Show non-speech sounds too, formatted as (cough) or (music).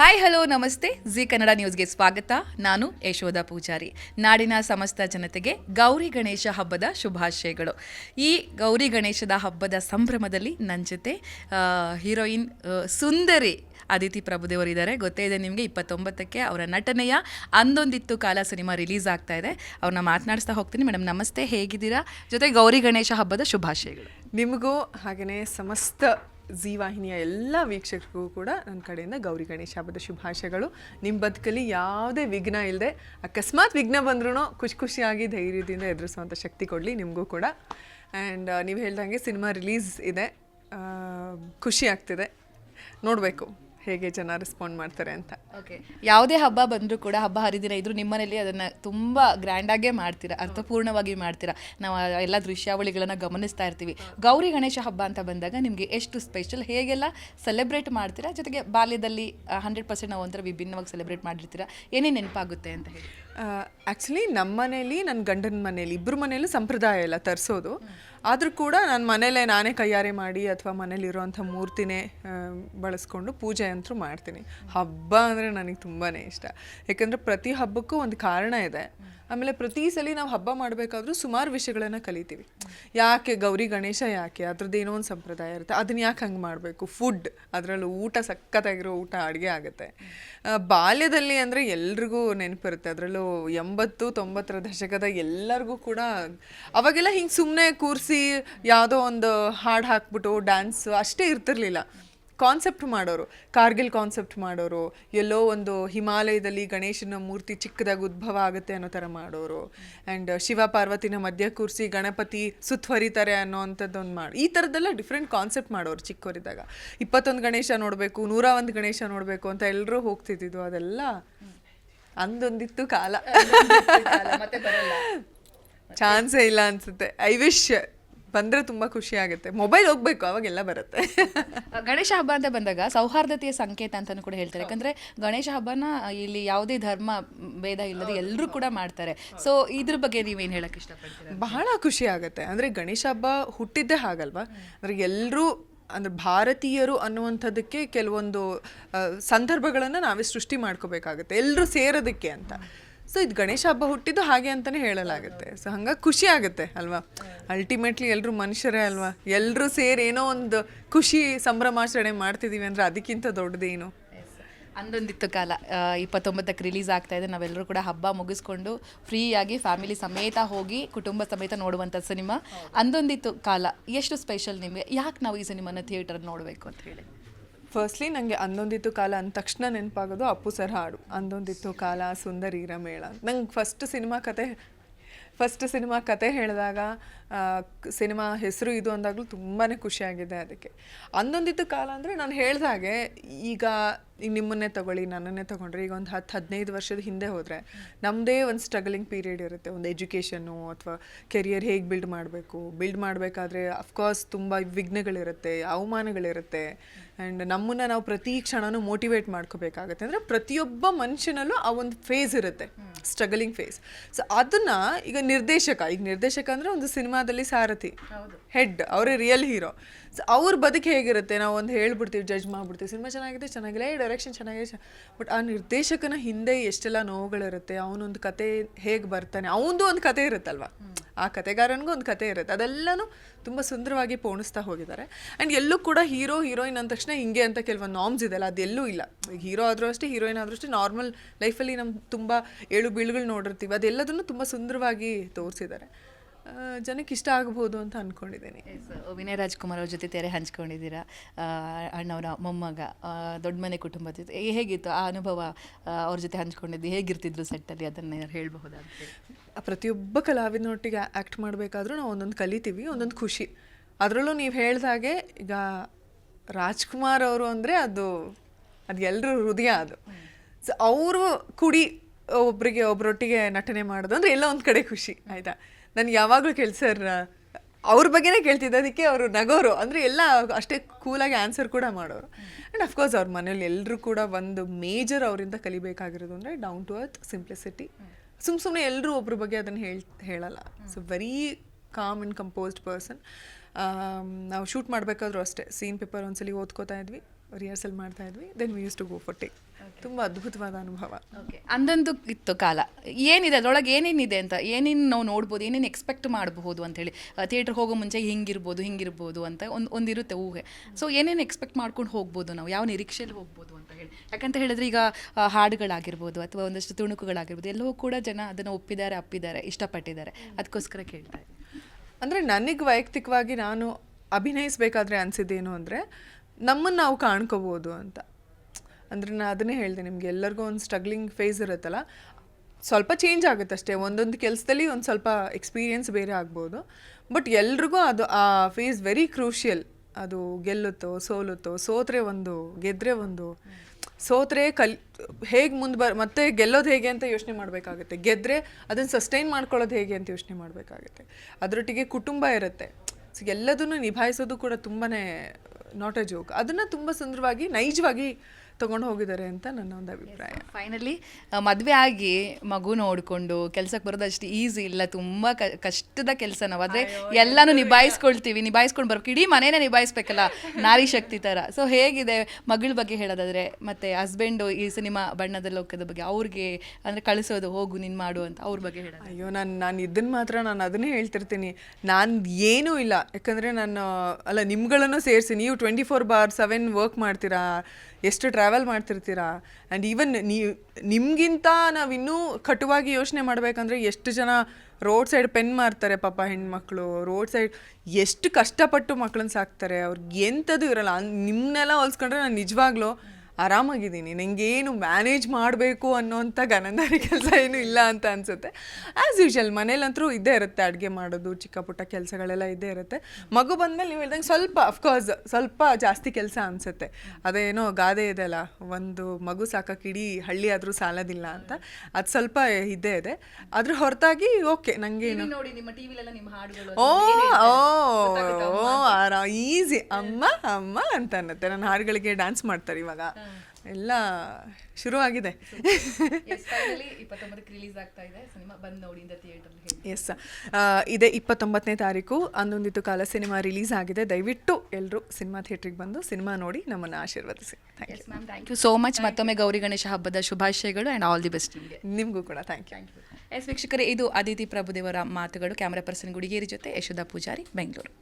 Hi hello namaste. Zee Kannada ನ್ಯೂಸ್ಗೆ ಸ್ವಾಗತ. ನಾನು ಯಶೋಧ ಪೂಜಾರಿ. ನಾಡಿನ ಸಮಸ್ತ ಜನತೆಗೆ ಗೌರಿ ಗಣೇಶ ಹಬ್ಬದ ಶುಭಾಶಯಗಳು. ಈ ಗೌರಿ ಗಣೇಶದ ಹಬ್ಬದ ಸಂಭ್ರಮದಲ್ಲಿ ನನ್ನ ಜೊತೆ ಹೀರೋಯಿನ್ ಸುಂದರಿ ಅದಿತಿ ಪ್ರಭುದೇವರಿದ್ದಾರೆ ಗೊತ್ತೇ ಇದೆ ನಿಮಗೆ, ಇಪ್ಪತ್ತೊಂಬತ್ತಕ್ಕೆ ಅವರ ನಟನೆಯ ಅಂದೊಂದಿತ್ತು ಕಾಲ ಸಿನಿಮಾ ರಿಲೀಸ್ ಆಗ್ತಾ ಇದೆ. ಅವ್ರನ್ನ ಮಾತನಾಡಿಸ್ತಾ ಹೋಗ್ತೀನಿ. ಮೇಡಮ್ ನಮಸ್ತೆ. ಹೇಗಿದ್ದೀರಾ? ಜೊತೆ ಗೌರಿ ಗಣೇಶ ಹಬ್ಬದ ಶುಭಾಶಯಗಳು. ನಿಮಗೂ ಹಾಗೆಯೇ ಸಮಸ್ತ ಜೀ ವಾಹಿನಿಯ ಎಲ್ಲ ವೀಕ್ಷಕರಿಗೂ ಕೂಡ ನನ್ನ ಕಡೆಯಿಂದ ಗೌರಿ ಗಣೇಶ ಹಬ್ಬದ ಶುಭಾಶಯಗಳು. ನಿಮ್ಮ ಬದುಕಲ್ಲಿ ಯಾವುದೇ ವಿಘ್ನ ಇಲ್ಲದೆ ಅಕಸ್ಮಾತ್ ವಿಘ್ನ ಬಂದ್ರೂ ಖುಷಿ ಖುಷಿಯಾಗಿ ಧೈರ್ಯದಿಂದ ಎದುರಿಸುವಂಥ ಶಕ್ತಿ ಕೊಡಲಿ ನಿಮಗೂ ಕೂಡ. ಆ್ಯಂಡ್ ನೀವು ಹೇಳ್ದಂಗೆ ಸಿನಿಮಾ ರಿಲೀಸ್ ಇದೆ. ಖುಷಿ ಆಗ್ತಿದೆ. ನೋಡಬೇಕು. ಹೇಗೆ ಜನ ರೆಸ್ಪಾಂಡ್ ಮಾಡ್ತಾರೆ ಅಂತ. ಓಕೆ ಯಾವುದೇ ಹಬ್ಬ ಬಂದರೂ ಕೂಡ, ಹಬ್ಬ ಹರಿದಿನ ಇದ್ರೂ ನಿಮ್ಮನೇಲಿ ಅದನ್ನು ತುಂಬ ಗ್ರ್ಯಾಂಡಾಗೇ ಮಾಡ್ತೀರಾ? ಅರ್ಥಪೂರ್ಣವಾಗಿ ಮಾಡ್ತೀರಾ? ನಾವು ಎಲ್ಲ ದೃಶ್ಯಾವಳಿಗಳನ್ನು ಗಮನಿಸ್ತಾ ಇರ್ತೀವಿ. ಗೌರಿ ಗಣೇಶ ಹಬ್ಬ ಅಂತ ಬಂದಾಗ ನಿಮಗೆ ಎಷ್ಟು ಸ್ಪೆಷಲ್ ಹೇಗೆಲ್ಲ ಸೆಲೆಬ್ರೇಟ್ ಮಾಡ್ತೀರಾ? ಜೊತೆಗೆ ಬಾಲ್ಯದಲ್ಲಿ ಹಂಡ್ರೆಡ್ ಪರ್ಸೆಂಟ್ ನಾವು ಒಂಥರ ವಿಭಿನ್ನವಾಗಿ ಸೆಲೆಬ್ರೇಟ್ ಮಾಡಿರ್ತೀರಾ? ಏನೇ ನೆನಪಾಗುತ್ತೆ ಅಂತ ಹೇಳಿ. ಆ್ಯಕ್ಚುಲಿ ನಮ್ಮ ಮನೇಲಿ ನನ್ನ ಗಂಡನ ಮನೇಲಿ ಇಬ್ಬರು ಮನೇಲೂ ಸಂಪ್ರದಾಯ ಇಲ್ಲ ತರಿಸೋದು. ಆದರೂ ಕೂಡ ನಾನು ಮನೇಲೇ ನಾನೇ ಕೈಯಾರೆ ಮಾಡಿ ಅಥವಾ ಮನೇಲಿರುವಂಥ ಮೂರ್ತಿನೇ ಬಳಸ್ಕೊಂಡು ಪೂಜೆ ಅಂತೂ ಮಾಡ್ತೀನಿ. ಹಬ್ಬ ಅಂದರೆ ನನಗೆ ತುಂಬಾ ಇಷ್ಟ. ಯಾಕಂದರೆ ಪ್ರತಿ ಹಬ್ಬಕ್ಕೂ ಒಂದು ಕಾರಣ ಇದೆ. ಆಮೇಲೆ ಪ್ರತಿ ಸಲ ನಾವು ಹಬ್ಬ ಮಾಡಬೇಕಾದ್ರೂ ಸುಮಾರು ವಿಷಯಗಳನ್ನು ಕಲಿತೀವಿ. ಯಾಕೆ ಗೌರಿ ಗಣೇಶ ಯಾಕೆ? ಅದ್ರದ್ದು ಏನೋ ಒಂದು ಸಂಪ್ರದಾಯ ಇರುತ್ತೆ. ಅದನ್ನ ಯಾಕೆ ಹಂಗೆ ಮಾಡಬೇಕು? ಫುಡ್ ಅದರಲ್ಲೂ ಊಟ ಸಖತ್ತಾಗಿರೋ ಊಟ ಅಡುಗೆ ಆಗುತ್ತೆ. ಬಾಲ್ಯದಲ್ಲಿ ಅಂದರೆ ಎಲ್ರಿಗೂ ನೆನಪಿರುತ್ತೆ ಅದರಲ್ಲೂ ಎಂಬತ್ತು, ತೊಂಬತ್ತರ ದಶಕದ ಎಲ್ಲರಿಗೂ ಕೂಡ ಅವಾಗೆಲ್ಲ ಹಿಂಗೆ ಸುಮ್ಮನೆ ಕೂರಿಸಿ ಯಾವುದೋ ಒಂದು ಹಾಡು ಹಾಕ್ಬಿಟ್ಟು ಡ್ಯಾನ್ಸ್ ಅಷ್ಟೇ ಇರ್ತಿರ್ಲಿಲ್ಲ. ಕಾನ್ಸೆಪ್ಟ್ ಮಾಡೋರು ಕಾರ್ಗಿಲ್ ಕಾನ್ಸೆಪ್ಟ್ ಮಾಡೋರು ಎಲ್ಲೋ ಒಂದು ಹಿಮಾಲಯದಲ್ಲಿ ಗಣೇಶನ ಮೂರ್ತಿ ಚಿಕ್ಕದಾಗಿ ಉದ್ಭವ ಆಗುತ್ತೆ ಅನ್ನೋ ಥರ ಮಾಡೋರು. ಆ್ಯಂಡ್ ಶಿವ ಪಾರ್ವತಿನ ಮಧ್ಯ ಕೂರಿಸಿ ಗಣಪತಿ ಸುತ್ತುವರಿತಾರೆ ಅನ್ನೋ ಅಂಥದ್ದೊಂದು ಮಾಡಿ ಈ ಥರದ್ದೆಲ್ಲ ಡಿಫ್ರೆಂಟ್ ಕಾನ್ಸೆಪ್ಟ್ ಮಾಡೋರು ಚಿಕ್ಕವರಿದ್ದಾಗ. ಇಪ್ಪತ್ತೊಂದು ಗಣೇಶ ನೋಡಬೇಕು ನೂರ ಒಂದು ಗಣೇಶ ನೋಡಬೇಕು ಅಂತ ಎಲ್ಲರೂ ಹೋಗ್ತಿದ್ದಿದ್ದು ಅದೆಲ್ಲ ಅಂದೊಂದಿತ್ತು ಕಾಲ. ಚಾನ್ಸೇ ಇಲ್ಲ ಅನ್ಸುತ್ತೆ. ಐ ವಿಶ್ ಬಂದರೆ ತುಂಬ ಖುಷಿ ಆಗುತ್ತೆ. ಮೊಬೈಲ್ ಹೋಗ್ಬೇಕು ಅವಾಗೆಲ್ಲ ಬರುತ್ತೆ. (laughs) ಗಣೇಶ ಹಬ್ಬ ಅಂತ ಬಂದಾಗ ಸೌಹಾರ್ದತೆಯ ಸಂಕೇತ ಅಂತಲೂ ಕೂಡ ಹೇಳ್ತಾರೆ. ಯಾಕಂದ್ರೆ ಗಣೇಶ ಹಬ್ಬನ ಇಲ್ಲಿ ಯಾವುದೇ ಧರ್ಮ ಭೇದ ಇಲ್ಲದೆ ಎಲ್ಲರೂ ಕೂಡ ಮಾಡ್ತಾರೆ. ಸೊ ಇದ್ರ ಬಗ್ಗೆ ನೀವೇನು ಹೇಳಕ್ ಇಷ್ಟಪಡ್ತೀರಾ? ಬಹಳ ಖುಷಿ ಆಗುತ್ತೆ. ಅಂದರೆ ಗಣೇಶ ಹಬ್ಬ ಹುಟ್ಟಿದ್ದೇ ಹಾಗಲ್ವಾ? ಅಂದರೆ ಎಲ್ಲರೂ ಅಂದರೆ ಭಾರತೀಯರು ಅನ್ನುವಂಥದ್ದಕ್ಕೆ ಕೆಲವೊಂದು ಸಂದರ್ಭಗಳನ್ನು ನಾವೇ ಸೃಷ್ಟಿ ಮಾಡ್ಕೋಬೇಕಾಗುತ್ತೆ. ಎಲ್ಲರೂ ಸೇರೋದಕ್ಕೆ ಅಂತ. ಸೊ ಇದು ಗಣೇಶ ಹಬ್ಬ ಹುಟ್ಟಿದ್ದು ಹಾಗೆ ಅಂತಲೇ ಹೇಳಲಾಗುತ್ತೆ. ಸೊ ಹಂಗಾಗಿ ಖುಷಿ ಆಗುತ್ತೆ ಅಲ್ವಾ? ಅಲ್ಟಿಮೇಟ್ಲಿ ಎಲ್ಲರೂ ಮನುಷ್ಯರೇ ಅಲ್ವಾ? ಎಲ್ಲರೂ ಸೇರಿ ಏನೋ ಒಂದು ಖುಷಿ ಸಂಭ್ರಮಾಚರಣೆ ಮಾಡ್ತಿದ್ದೀವಿ ಅಂದರೆ ಅದಕ್ಕಿಂತ ದೊಡ್ಡದೇನು? ಅಂದೊಂದಿತ್ತು ಕಾಲ. ಇಪ್ಪತ್ತೊಂಬತ್ತಕ್ಕೆ ರಿಲೀಸ್ ಆಗ್ತಾ ಇದೆ. ನಾವೆಲ್ಲರೂ ಕೂಡ ಹಬ್ಬ ಮುಗಿಸ್ಕೊಂಡು ಫ್ರೀಯಾಗಿ ಫ್ಯಾಮಿಲಿ ಸಮೇತ ಹೋಗಿ ಕುಟುಂಬ ಸಮೇತ ನೋಡುವಂಥ ಸಿನಿಮಾ ಅಂದೊಂದಿತ್ತು ಕಾಲ. ಎಷ್ಟು ಸ್ಪೆಷಲ್ ನಿಮಗೆ? ಯಾಕೆ ನಾವು ಈ ಸಿನಿಮಾನ ಥಿಯೇಟರ್ ನೋಡಬೇಕು ಅಂತ ಹೇಳಿ? ಫಸ್ಟ್ಲಿ ನನಗೆ ಅಂದೊಂದಿತ್ತು ಕಾಲ ಅಂದ ತಕ್ಷಣ ನೆನಪಾಗೋದು ಅಪ್ಪು ಸರ್ ಹಾಡು. ಅಂದೊಂದಿತ್ತು ಕಾಲ ಸುಂದರಿ ರಮೇಳ. ನಂಗೆ ಫಸ್ಟ್ ಸಿನಿಮಾ ಕತೆ ಫಸ್ಟ್ ಸಿನಿಮಾ ಕತೆ ಹೇಳಿದಾಗ ಸಿನಿಮಾ ಹೆಸರು ಇದು ಅಂದಾಗಲೂ ತುಂಬಾ ಖುಷಿಯಾಗಿದೆ ಅದಕ್ಕೆ. ಅಂದೊಂದಿತ್ತು ಕಾಲ ಅಂದರೆ ನಾನು ಹೇಳಿದಾಗೆ ಈಗ ಈಗ ನಿಮ್ಮನ್ನೇ ತಗೊಳ್ಳಿ ನನ್ನನ್ನೇ ತಗೊಂಡ್ರೆ ಈಗ ಒಂದು ಹತ್ತು ಹದಿನೈದು ವರ್ಷದ ಹಿಂದೆ ಹೋದರೆ ನಮ್ಮದೇ ಒಂದು ಸ್ಟ್ರಗಲಿಂಗ್ ಪೀರಿಯಡ್ ಇರುತ್ತೆ. ಒಂದು ಎಜುಕೇಷನ್ನು ಅಥವಾ ಕೆರಿಯರ್ ಹೇಗೆ ಬಿಲ್ಡ್ ಮಾಡಬೇಕು? ಬಿಲ್ಡ್ ಮಾಡಬೇಕಾದ್ರೆ ಅಫ್ಕೋರ್ಸ್ ತುಂಬ ವಿಘ್ನಗಳಿರುತ್ತೆ ಅವಮಾನಗಳಿರುತ್ತೆ. ಆ್ಯಂಡ್ ನಮ್ಮನ್ನು ನಾವು ಪ್ರತಿ ಕ್ಷಣನೂ ಮೋಟಿವೇಟ್ ಮಾಡ್ಕೋಬೇಕಾಗತ್ತೆ. ಅಂದರೆ ಪ್ರತಿಯೊಬ್ಬ ಮನುಷ್ಯನಲ್ಲೂ ಆ ಒಂದು ಫೇಸ್ ಇರುತ್ತೆ ಸ್ಟ್ರಗಲಿಂಗ್ ಫೇಸ್ ಸೊ ಅದನ್ನು ಈಗ ನಿರ್ದೇಶಕ ಈಗ ನಿರ್ದೇಶಕ ಅಂದರೆ ಒಂದು ಸಿನಿಮಾದಲ್ಲಿ ಸಾರಥಿ ಹೆಡ್ ಅವರೇ ರಿಯಲ್ ಹೀರೋ ಸೊ ಅವ್ರ ಬದುಕು ಹೇಗಿರುತ್ತೆ? ನಾವು ಒಂದು ಹೇಳ್ಬಿಡ್ತೀವಿ ಜಡ್ಜ್ ಮಾಡ್ಬಿಡ್ತೀವಿ ಸಿನಿಮಾ ಚೆನ್ನಾಗಿದೆ ಚೆನ್ನಾಗಿಲ್ಲ ಡೈರೆಕ್ಷನ್ ಚೆನ್ನಾಗಿದೆ ಬಟ್ ಆ ನಿರ್ದೇಶಕನ ಹಿಂದೆ ಎಷ್ಟೆಲ್ಲ ನೋವುಗಳಿರುತ್ತೆ, ಅವನೊಂದು ಕತೆ ಹೇಗೆ ಬರ್ತಾನೆ ಅವನದು ಒಂದು ಕತೆ ಇರುತ್ತಲ್ವ? ಆ ಕತೆಗಾರನಿಗೂ ಒಂದು ಕತೆ ಇರುತ್ತೆ. ಅದೆಲ್ಲನೂ ತುಂಬ ಸುಂದರವಾಗಿ ಪೋಣಿಸ್ತಾ ಹೋಗಿದ್ದಾರೆ. ಆ್ಯಂಡ್ ಎಲ್ಲೂ ಕೂಡ ಹೀರೋ, ಹೀರೋಯಿನ್ ಅಂದ ತಕ್ಷಣ ಹಿಂಗೆ ಅಂತ ಕೆಲವೊಂದು ನಾಮ್ಸ್ ಇದೆಯಲ್ಲ, ಅದೆಲ್ಲೂ ಇಲ್ಲ. ಹೀರೋ ಆದರೂ ಅಷ್ಟೇ, ಹೀರೋಯಿನ್ ಆದರೂ ಅಷ್ಟೇ, ನಾರ್ಮಲ್ ಲೈಫಲ್ಲಿ ನಮ್ಮ ತುಂಬ ಏಳು ಬೀಳುಗಳು ನೋಡಿರ್ತೀವಿ. ಅದೆಲ್ಲದನ್ನು ತುಂಬ ಸುಂದರವಾಗಿ ತೋರಿಸಿದ್ದಾರೆ. ಜನಕ್ಕೆ ಇಷ್ಟ ಆಗಬಹುದು ಅಂತ ಅಂದ್ಕೊಂಡಿದ್ದೀನಿ ವಿನಯ್ ರಾಜ್ಕುಮಾರ್ ಅವ್ರ ಜೊತೆ ತೆರೆ ಹಂಚ್ಕೊಂಡಿದ್ದೀರಾ? ಅಣ್ಣವರ ಮೊಮ್ಮಗ ದೊಡ್ಡ ಮನೆ ಕುಟುಂಬದ ಜೊತೆ. ಹೇಗಿತ್ತು ಆ ಅನುಭವ ಅವ್ರ ಜೊತೆ ಹಂಚ್ಕೊಂಡಿದ್ದು? ಹೇಗಿರ್ತಿದ್ರು ಸೆಟ್ಟಲ್ಲಿ ಅದನ್ನ ಹೇಳಬಹುದಾ ಆ ಪ್ರತಿಯೊಬ್ಬ ಕಲಾವಿದನೊಟ್ಟಿಗೆ ಆ್ಯಕ್ಟ್ ಮಾಡಬೇಕಾದ್ರೂ ನಾವು ಒಂದೊಂದು ಕಲಿತೀವಿ ಒಂದೊಂದು ಖುಷಿ. ಅದರಲ್ಲೂ ನೀವು ಹೇಳ್ದಾಗೆ ಈಗ ರಾಜ್ಕುಮಾರ್ ಅವರು ಅಂದರೆ ಅದು ಅದು ಎಲ್ಲರೂ ಹೃದಯ ಅದು. ಸೊ ಅವರು ಕುಡಿ ಒಬ್ಬರಿಗೆ ಒಬ್ಬರೊಟ್ಟಿಗೆ ನಟನೆ ಮಾಡೋದು ಅಂದರೆ ಎಲ್ಲ ಒಂದು ಕಡೆ ಖುಷಿ ಆಯಿತಾ? ನಾನು ಯಾವಾಗಲೂ ಕೇಳಿ ಸರ್ ಅವ್ರ ಬಗ್ಗೆನೇ ಕೇಳ್ತಿದ್ದೆ, ಅದಕ್ಕೆ ಅವರು ನಗೋರು. ಅಂದರೆ ಎಲ್ಲ ಅಷ್ಟೇ ಕೂಲಾಗಿ ಆನ್ಸರ್ ಕೂಡ ಮಾಡೋರು. ಆ್ಯಂಡ್ ಅಫ್ಕೋರ್ಸ್ ಅವ್ರ ಮನೇಲಿ ಎಲ್ಲರೂ ಕೂಡ ಒಂದು ಮೇಜರ್ ಅವರಿಂದ ಕಲಿಬೇಕಾಗಿರೋದು ಅಂದರೆ ಡೌನ್ ಟು ಅರ್ತ್ ಸಿಂಪ್ಲಿಸಿಟಿ ಸುಮ್ಮ ಸುಮ್ಮನೆ ಎಲ್ಲರೂ ಒಬ್ರ ಬಗ್ಗೆ ಅದನ್ನು ಹೇಳ್, ಹೇಳಲ್ಲ. So very calm and composed person ನಾವು ಶೂಟ್ ಮಾಡಬೇಕಾದ್ರೂ ಅಷ್ಟೇ. ಸೀನ್ ಪೇಪರ್ ಒಂದ್ಸಲಿ ಓದ್ಕೋತಾ ಇದ್ವಿ. ರಿಹರ್ಸಲ್ ಮಾಡ್ತಾ ಇದ್ವಿ. Then we use to go for take ತುಂಬ ಅದ್ಭುತವಾದ ಅನುಭವ. ಓಕೆ ಅಂದಂದು ಇತ್ತು ಕಾಲ. ಏನಿದೆ ಅದರೊಳಗೆ ಏನೇನಿದೆ ಅಂತ ಏನೇನು ನಾವು ನೋಡ್ಬೋದು ಏನೇನು ಎಕ್ಸ್ಪೆಕ್ಟ್ ಮಾಡಬಹುದು ಅಂತೇಳಿ ಥಿಯೇಟ್ರ್ ಹೋಗೋ ಮುಂಚೆ ಹಿಂಗಿರ್ಬೋದು ಹಿಂಗಿರ್ಬೋದು ಅಂತ ಒಂದು ಒಂದಿರುತ್ತೆ ಊಹೆ. ಸೊ ಏನೇನು ಎಕ್ಸ್ಪೆಕ್ಟ್ ಮಾಡ್ಕೊಂಡು ಹೋಗ್ಬೋದು ನಾವು? ಯಾವ ನಿರೀಕ್ಷೆಯಲ್ಲಿ ಹೋಗ್ಬೋದು ಅಂತ ಹೇಳಿ. ಯಾಕಂತ ಹೇಳಿದ್ರೆ ಈಗ ಹಾಡುಗಳಾಗಿರ್ಬೋದು ಅಥವಾ ಒಂದಷ್ಟು ತುಣುಕುಗಳಾಗಿರ್ಬೋದು ಎಲ್ಲವೂ ಕೂಡ ಜನ ಅದನ್ನು ಒಪ್ಪಿದ್ದಾರೆ ಅಪ್ಪಿದ್ದಾರೆ ಇಷ್ಟಪಟ್ಟಿದ್ದಾರೆ. ಅದಕ್ಕೋಸ್ಕರ ಕೇಳ್ತಾರೆ ಅಂದರೆ ನನಗೆ ವೈಯಕ್ತಿಕವಾಗಿ ನಾನು ಅಭಿನಯಿಸಬೇಕಾದ್ರೆ ಅನಿಸಿದ್ದೇನು ಅಂದರೆ ನಮ್ಮನ್ನು ನಾವು ಕಾಣ್ಕೋಬೋದು ಅಂತ. ಅಂದರೆ ನಾನು ಅದನ್ನೇ ಹೇಳಿದೆ ನಿಮ್ಗೆ, ಎಲ್ಲರಿಗೂ ಒಂದು ಸ್ಟ್ರಗ್ಲಿಂಗ್ ಫೇಸ್ ಇರುತ್ತಲ್ಲ, ಸ್ವಲ್ಪ ಚೇಂಜ್ ಆಗುತ್ತೆ ಅಷ್ಟೇ. ಒಂದೊಂದು ಕೆಲಸದಲ್ಲಿ ಒಂದು ಸ್ವಲ್ಪ ಎಕ್ಸ್ಪೀರಿಯೆನ್ಸ್ ಬೇರೆ ಆಗ್ಬೋದು. ಬಟ್ ಎಲ್ರಿಗೂ ಅದು ಆ ಫೇಸ್ ವೆರಿ ಕ್ರೂಷಿಯಲ್ ಅದು ಗೆಲ್ಲುತ್ತೋ, ಸೋಲುತ್ತೋ, ಸೋತ್ರೆ ಒಂದು, ಗೆದ್ರೆ ಒಂದು. ಸೋತ್ರೆ ಕಲ್, ಹೇಗೆ ಮುಂದೆ ಬರ್, ಮತ್ತೆ ಗೆಲ್ಲೋದು ಹೇಗೆ ಅಂತ ಯೋಚನೆ ಮಾಡಬೇಕಾಗುತ್ತೆ. ಗೆದ್ದರೆ ಅದನ್ನು ಸಸ್ಟೈನ್ ಮಾಡ್ಕೊಳ್ಳೋದು ಹೇಗೆ ಅಂತ ಯೋಚನೆ ಮಾಡಬೇಕಾಗುತ್ತೆ. ಅದರೊಟ್ಟಿಗೆ ಕುಟುಂಬ ಇರುತ್ತೆ. ಸೊ ಎಲ್ಲದನ್ನು ನಿಭಾಯಿಸೋದು ಕೂಡ ತುಂಬಾ ನಾಟ್ ಅ ಜೋಕ್ ಅದನ್ನು ತುಂಬ ಸುಂದರವಾಗಿ ನೈಜವಾಗಿ ತೊಗೊಂಡು ಹೋಗಿದ್ದಾರೆ ಅಂತ ನನ್ನ ಒಂದು ಅಭಿಪ್ರಾಯ. ಫೈನಲಿ ಮದುವೆ ಆಗಿ ಮಗು ನೋಡಿಕೊಂಡು ಕೆಲಸಕ್ಕೆ ಬರೋದು ಅಷ್ಟು ಈಸಿ ಇಲ್ಲ ತುಂಬ ಕಷ್ಟದ ಕೆಲಸ ನಾವು. ಆದರೆ ಎಲ್ಲಾನು ನಿಭಾಯಿಸ್ಕೊಳ್ತೀವಿ ನಿಭಾಯಿಸ್ಕೊಂಡು ಬರ್ಬೇಕು ಇಡೀ ಮನೇನೆ ನಿಭಾಯಿಸ್ಬೇಕಲ್ಲ ನಾರಿ ಶಕ್ತಿ ಥರ ಸೊ ಹೇಗಿದೆ ಮಗಳ ಬಗ್ಗೆ ಹೇಳೋದಾದ್ರೆ ಮತ್ತೆ ಹಸ್ಬೆಂಡು ಈ ಸಿನಿಮಾ ಬಣ್ಣದ ಲೋಕದ ಬಗ್ಗೆ ಅವ್ರಿಗೆ ಅಂದರೆ ಕಳಿಸೋದು ಹೋಗು ನೀನು ಮಾಡು ಅಂತ ಅವ್ರ ಬಗ್ಗೆ ಹೇಳೋದು. ಅಯ್ಯೋ ನಾನು ನಾನು ಇದನ್ನ ಮಾತ್ರ ನಾನು ಅದನ್ನೇ ಹೇಳ್ತಿರ್ತೀನಿ. ನಾನು ಏನೂ ಇಲ್ಲ ಯಾಕಂದರೆ ನಾನು ಅಲ್ಲ ನಿಮ್ಗಳನ್ನು ಸೇರಿಸಿ ನೀವು twenty four bar seven work ಮಾಡ್ತೀರಾ ಎಷ್ಟು ಟ್ರಾವೆಲ್ ಮಾಡ್ತಿರ್ತೀರಾ? ಆ್ಯಂಡ್ ಈವನ್ ನೀ, ನಿಮಗಿಂತ ನಾವು ಇನ್ನೂ ಕಟುವಾಗಿ ಯೋಚನೆ ಮಾಡಬೇಕಂದ್ರೆ ಎಷ್ಟು ಜನ ರೋಡ್ ಸೈಡ್ ಪೆನ್ ಮಾರ್ತಾರೆ ಪಾಪ ಹೆಣ್ಮಕ್ಳು. ರೋಡ್ ಸೈಡ್ ಎಷ್ಟು ಕಷ್ಟಪಟ್ಟು ಮಕ್ಕಳನ್ನ ಸಾಕ್ತಾರೆ. ಅವ್ರಿಗೆ ಎಂಥದ್ದು ಇರಲ್ಲ. ನಿಮ್ಮನ್ನೆಲ್ಲ ಹೋಲ್ಸ್ಕೊಂಡ್ರೆ ನಾನು ನಿಜವಾಗ್ಲೂ ಆರಾಮಾಗಿದ್ದೀನಿ. ನನಗೇನು ಮ್ಯಾನೇಜ್ ಮಾಡಬೇಕು ಅನ್ನೋಂಥ ಗನಂದಾರಿ ಕೆಲಸ ಏನು ಇಲ್ಲ ಅಂತ ಅನಿಸುತ್ತೆ. ಆ್ಯಸ್ ಯೂಶ್ವಲ್ ಮನೇಲಂತರೂ ಇದ್ದೇ ಇರುತ್ತೆ ಅಡುಗೆ ಮಾಡೋದು ಚಿಕ್ಕ ಪುಟ್ಟ ಕೆಲಸಗಳೆಲ್ಲ ಇದ್ದೇ ಇರುತ್ತೆ. ಮಗು ಬಂದಮೇಲೆ ನೀವು ಹೇಳ್ದಂಗೆ ಸ್ವಲ್ಪ ಅಫ್ಕೋರ್ಸ್ ಸ್ವಲ್ಪ ಜಾಸ್ತಿ ಕೆಲಸ ಅನಿಸುತ್ತೆ. ಅದೇನೋ ಗಾದೆ ಇದೆ ಅಲ್ಲ ಒಂದು ಮಗು ಸಾಕಕ್ಕೆ ಇಡೀ ಹಳ್ಳಿ ಆದರೂ ಸಾಲದಿಲ್ಲ ಅಂತ. ಅದು ಸ್ವಲ್ಪ ಇದ್ದೇ ಇದೆ. ಅದ್ರ ಹೊರತಾಗಿ ಓಕೆ ನನಗೆ ನೋಡಿ ನಿಮ್ಮ ಟಿವಿಲೆಲ್ಲ ನಿಮ್ಮ ಹಾಡುಗಳು ಓ ಓ ಓ ಆರಾ ಈಸಿ. ಅಮ್ಮ ಅಮ್ಮ ಅಂತ ಅನ್ನತ್ತೆ. ನನ್ನ ಹಾಡುಗಳಿಗೆ ಡ್ಯಾನ್ಸ್ ಮಾಡ್ತಾರೆ ಇವಾಗ. ಎಲ್ಲ ಶುರು ಆಗಿದೆ ಎಸ್ ಇಪ್ಪತ್ತೊಂಬತ್ತಕ್ಕೆ ರಿಲೀಸ್ ಆಗ್ತಾ ಇದೆ. ಸಿನಿಮಾ ಬಂದು ನೋಡಿ ಇಂದ ಥಿಯೇಟರ್ ಎಸ್ ಇದೇ ಇಪ್ಪತ್ತೊಂಬತ್ತನೇ ತಾರೀಕು. ಹನ್ನೊಂದಿತ್ತು ಕಾಲ ಸಿನಿಮಾ ರಿಲೀಸ್ ಆಗಿದೆ. ದಯವಿಟ್ಟು ಎಲ್ಲರೂ ಸಿನಿಮಾ ಥಿಯೇಟ್ರಿಗೆ ಬಂದು ಸಿನಿಮಾ ನೋಡಿ ನಮ್ಮನ್ನು ಆಶೀರ್ವದಿಸಿ. Thanks ma'am thank you so much ಮತ್ತೊಮ್ಮೆ ಗೌರಿ ಗಣೇಶ ಹಬ್ಬದ ಶುಭಾಶಯಗಳು ಆ್ಯಂಡ್ ಆಲ್ ದಿ ಬೆಸ್ಟ್ ನಿಮಗೆ. ನಿಮಗೂ ಕೂಡ. ಥ್ಯಾಂಕ್ ಯು ಎಸ್ ವೀಕ್ಷಕರೇ ಇದು ಅದಿತಿ ಪ್ರಭುದೇವರ ಮಾತುಗಳು. ಕ್ಯಾಮ್ರಾ ಪರ್ಸನ್ ಗುಡಿಗೇರಿ ಜೊತೆ ಯಶೋಧ ಪೂಜಾರಿ ಬೆಂಗಳೂರು